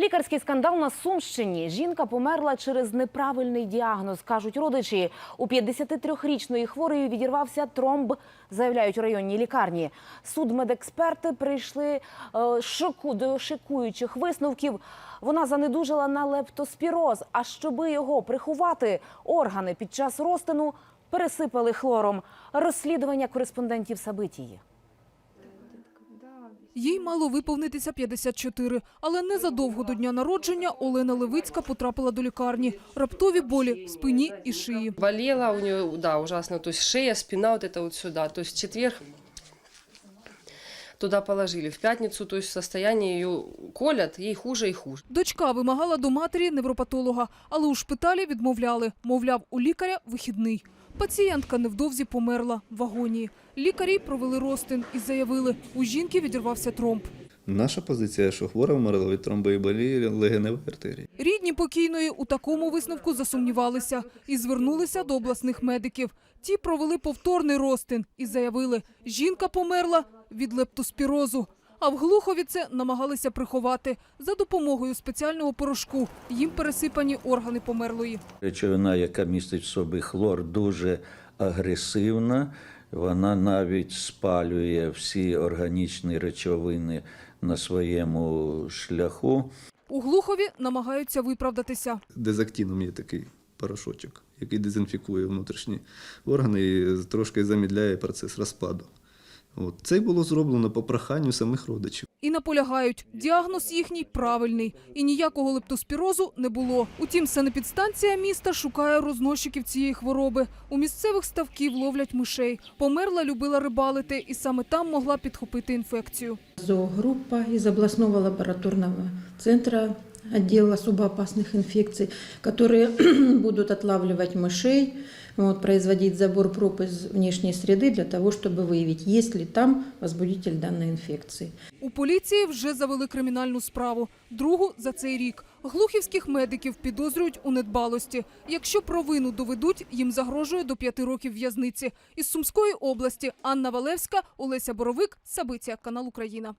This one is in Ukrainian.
Лікарський скандал на Сумщині. Жінка померла через неправильний діагноз, кажуть родичі. У 53-річної хворої відірвався тромб, заявляють у районній лікарні. Судмедексперти прийшли е, шоку до шокуючих висновків. Вона занедужала на лептоспіроз. А щоби його приховати, органи під час розтину пересипали хлором. Розслідування кореспондентів Сабитії. Їй мало виповнитися 54, але незадовго до дня народження Олена Левицька потрапила до лікарні. Раптові болі в спині і шиї. Болела у нее, да, ужасно. То есть шея, спина вот это вот сюда. То есть в четверг туда положили. В пятницу, то есть состояние ее колят, ей хуже и хуже. Дочка вимагала до матері невропатолога, але у шпиталі відмовляли. Мовляв, у лікаря вихідний. Пацієнтка невдовзі померла в агонії. Лікарі провели розтин і заявили, у жінки відірвався тромб. Наша позиція, що хвора вмерла від тромбоеболії легеневої артерії. Рідні покійної у такому висновку засумнівалися і звернулися до обласних медиків. Ті провели повторний розтин і заявили, жінка померла від лептоспірозу. А в Глухові це намагалися приховати за допомогою спеціального порошку. Їм пересипані органи померлої. Речовина, яка містить в собі хлор, дуже агресивна. Вона навіть спалює всі органічні речовини на своєму шляху. У Глухові намагаються виправдатися. Дезактином є такий порошочок, який дезінфікує внутрішні органи і трошки замідляє процес розпаду. От. Це було зроблено по проханню самих родичів. І наполягають, діагноз їхній правильний, і ніякого лептоспірозу не було. Утім, санепідстанція міста шукає розносчиків цієї хвороби. У місцевих ставків ловлять мишей. Померла любила рибалити, і саме там могла підхопити інфекцію. Зоогруппа из областного лабораторного центра отдела особо опасных инфекций, которые будут отлавливать мышей, вот, производить забор проб из внешней среды для того, чтобы выявить, есть ли там возбудитель данной инфекции. У поліції вже завели кримінальну справу. Другу за цей рік. Глухівських медиків підозрюють у недбалості. Якщо провину доведуть, їм загрожує до п'яти років в'язниці. Із Сумської області Анна Валевська, Олеся Боровик, Сабиція, канал Україна.